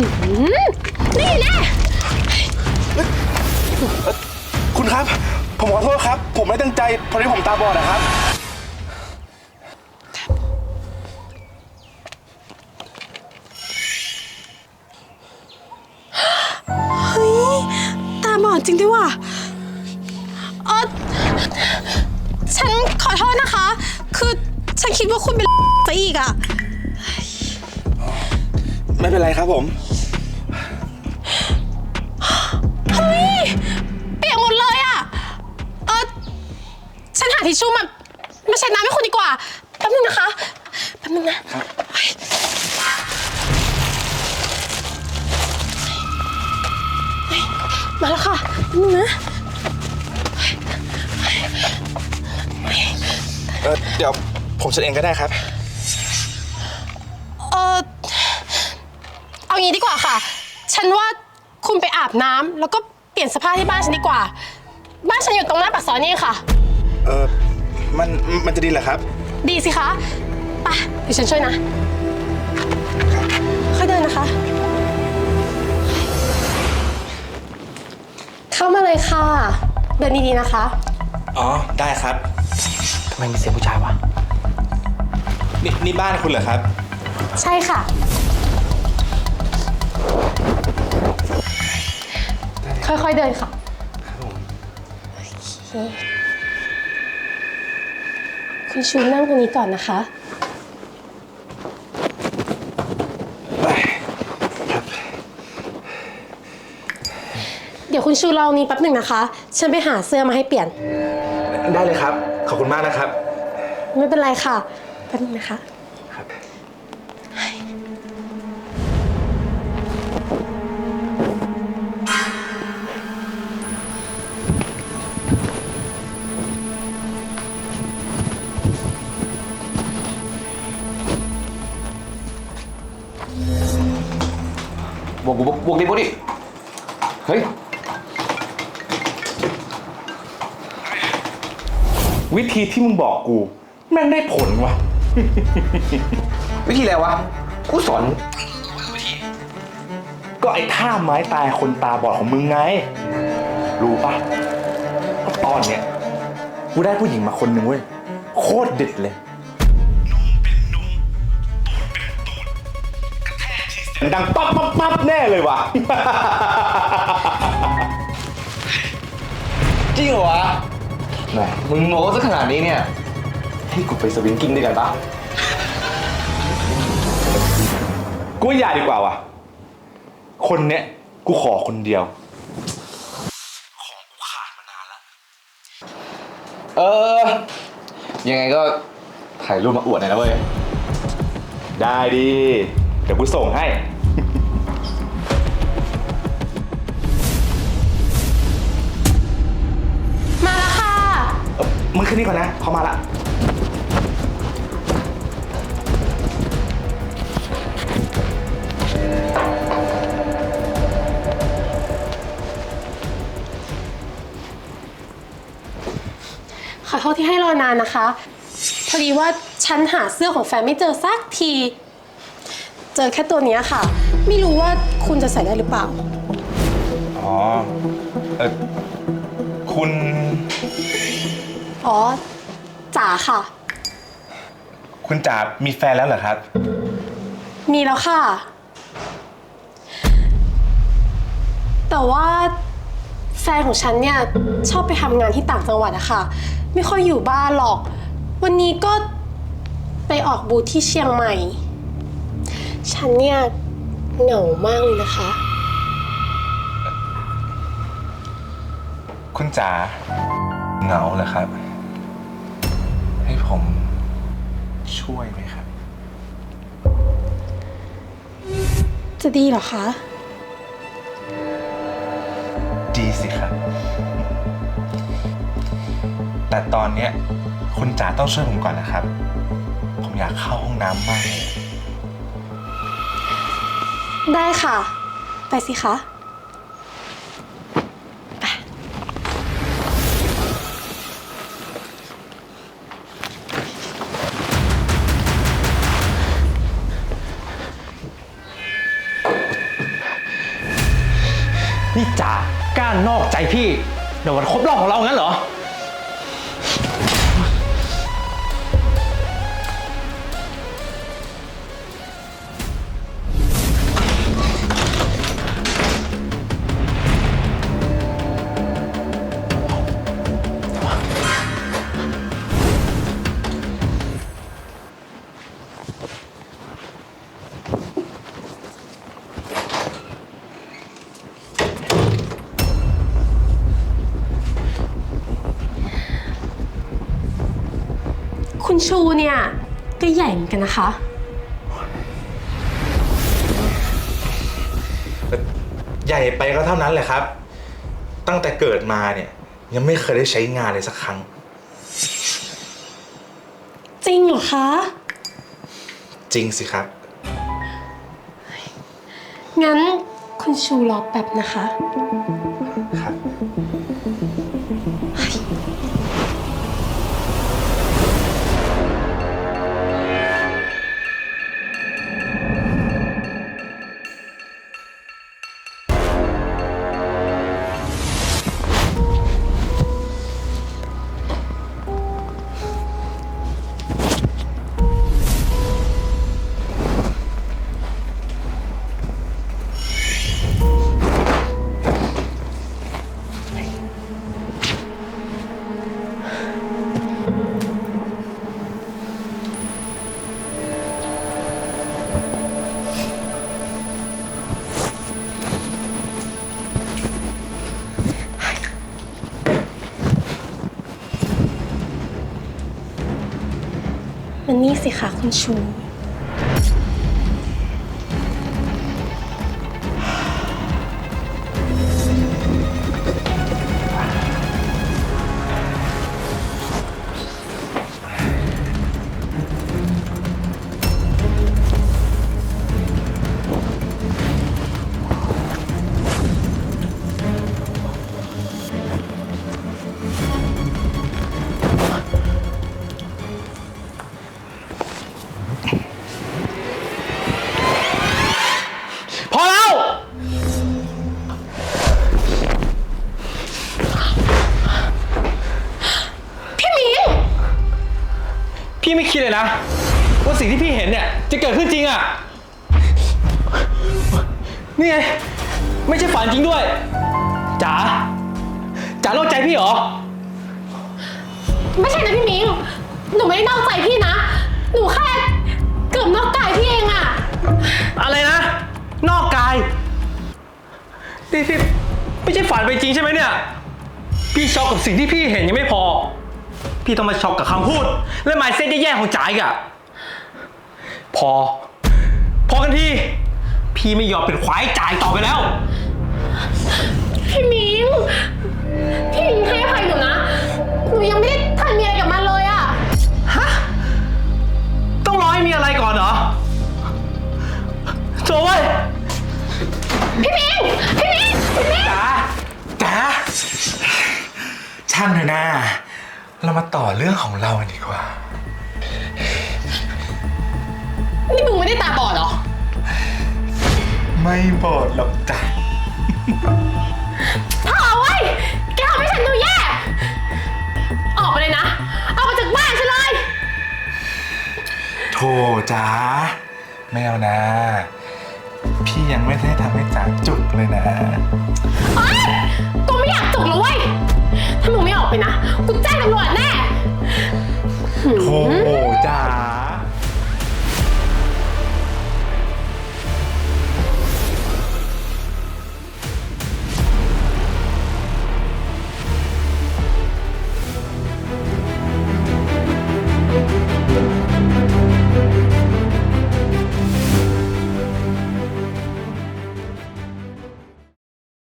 นี่แน่คุณครับ ผมขอโทษครับ ผมไม่ตั้งใจพอดีผมตาบอดนะครับ เฮ้ย ตาบอดจริงด้วยว่ะเออฉันขอโทษนะคะ คือฉันคิดว่าคุณเป็นซะอีกอะ ไม่เป็นไรครับผมาทิชชู่มามาเช็ดน้ำให้คุณดีกว่าแป๊บนึงนะคะแป๊บนึงนะเฮ้ยเฮ้ยมาแล้วค่ะแป๊บนึงนะเออเดี๋ยวผมเช็ดเองก็ได้ครับ เออเอางี้ดีกว่าค่ะ ฉันว่าคุณไปอาบน้ำแล้วก็เปลี่ยนเสภาพที่บ้านฉันดีกว่า บ้านฉันอยู่ตรงหน้าปากซอยนี่เองค่ะ เออมันมันจะดีเหรอครับ ดีสิคะไปเดี๋ยวฉันช่วยนะ ค่อยเดินนะคะ เข้ามาเลยค่ะ เดินดีๆนะคะ อ๋อ ได้ครับทำไมมีเสียงผู้ชายวะ นี่นี่บ้านคุณเหรอครับ ใช่ค่ะ ค่อยๆเดินค่ะ โอเค คุณชูนั่งตรงนี้ก่อนนะคะ เดี๋ยวคุณชูรอตรงนี้แป๊บหนึ่งนะคะ ฉันไปหาเสื้อมาให้เปลี่ยน ได้เลยครับ ขอบคุณมากนะครับ ไม่เป็นไรค่ะแป๊บนึงนะคะ วกบวกบวกดิบวกดิเฮ้ยวิธีที่มึงบอกกู แม่งได้ผลวะ วิธีอะไรวะ กูสอนก็ไอ้ท่าไม้ตายคนตาบอดของมึงไง รู้ปะตอนเนี้ยกูได้ผู้หญิงมาคนหนึ่งเว้ย โคตรเด็ดเลย ดังปั๊บปั๊บปั๊บแน่เลยว่ะ จริงเหรอวะไหนมึงโม้ซะขนาดนี้เนี่ย ให้กูไปสวิงกิ้งด้วยกันปะกูว่าอย่าดีกว่าว่ะ คนเนี้ยกูขอคนเดียว เออ ยังไงก็ถ่ายรูปมาอวดหน่อยนะเว้ย ได้ดิเดี๋ยวกูส่งให้ มาแล้วค่ะ เอ่อมึงขึ้นนี่ก่อนนะเขามาละ ขอโทษที่ให้รอนานนะคะ พอดีว่าฉันหาเสื้อของแฟนไม่เจอสักทีเจอแค่ตัวเนี้ยค่ะ ไม่รู้ว่าคุณจะใส่ได้หรือเปล่า อ๋อเออคุณ อ๋อจ๋าค่ะ คุณจ๋ามีแฟนแล้วเหรอครับ มีแล้วค่ะ แต่ว่าแฟนของฉันเนี่ยชอบไปทำงานที่ต่างจังหวัดอะค่ะ ไม่ค่อยอยู่บ้านหรอก วันนี้ก็ไปออกบูธที่เชียงใหม่ ฉันเนี่ยเหงามากเลยนะคะ คุณจ๋าเหงาเหรอครับ ให้ผมช่วยไหมครับ จะดีเหรอคะ ดีสิครับ แต่ตอนเนี้ยคุณจ๋าต้องช่วยผมก่อนนะครับ ผมอยากเข้าห้องน้ำมากเลย ได้ค่ะ ไปสิคะ นี่จ๋าก้านอกใจพี่เดี๋ยววันครบรอบของเรางั้นเหรอ ชูเนี่ยก็ใหญ่เหมือนกันนะคะ ใหญ่ไปก็เท่านั้นแหละครับ ตั้งแต่เกิดมาเนี่ย ยังไม่เคยได้ใช้งานเลยสักครั้ง จริงเหรอคะ จริงสิครับ งั้นคุณชูรอแป๊บนะคะ นี่สิคะคุณชู นะ ว่าสิ่งที่พี่เห็นเนี่ยจะเกิดขึ้นจริงอะ นี่ไง ไม่ใช่ฝันจริงด้วยจ๋าจ๋านอกใจพี่เหรอ ไม่ใช่นะพี่มิง หนูไม่ได้นอกใจพี่นะ หนูแค่เกือบนอกใจพี่เองอะอะไรนะ นอกกายนี่พี่ไม่ใช่ฝันไปจริงใช่ไหมเนี่ย พี่ช็อกกับสิ่งที่พี่เห็นยังไม่พอ พี่ต้องมาช็อกกับคำพูด และหมายเส้นแย่ๆของจ๋าอีกอะพอ พอกันที พี่ไม่ยอมเป็นควายจ่ายต่อไปแล้ว พี่มิง พี่มิงให้อภัยหนูนะ หนูยังไม่ได้ทันมีอะไรกับมันเลยอะฮะ ต้องรอให้มีอะไรก่อนเหรอโจเว้ยพี่มิง พี่มิงพี่มิงจ๋าจ๋าช่างเถอะนะ เรามาต่อเรื่องของเรากันดีกว่า นี่มึงไม่ได้ตาบอดเหรอ ไม่บอดหรอกจ้ะพ่อเว้ย แกทำให้ฉันดูแย่ ออกไปเลยนะออกไปจากบ้านฉันเลย โถจ๋าไม่เอานะ พี่ยังไม่ได้ทำให้จ๋าจุกเลยนะเอ้ย กู ไม่อยากจบแล้วเว้ย ถ้ามึงไม่ออกไปนะ กูแจ้งตำรวจแน่โถจ๋า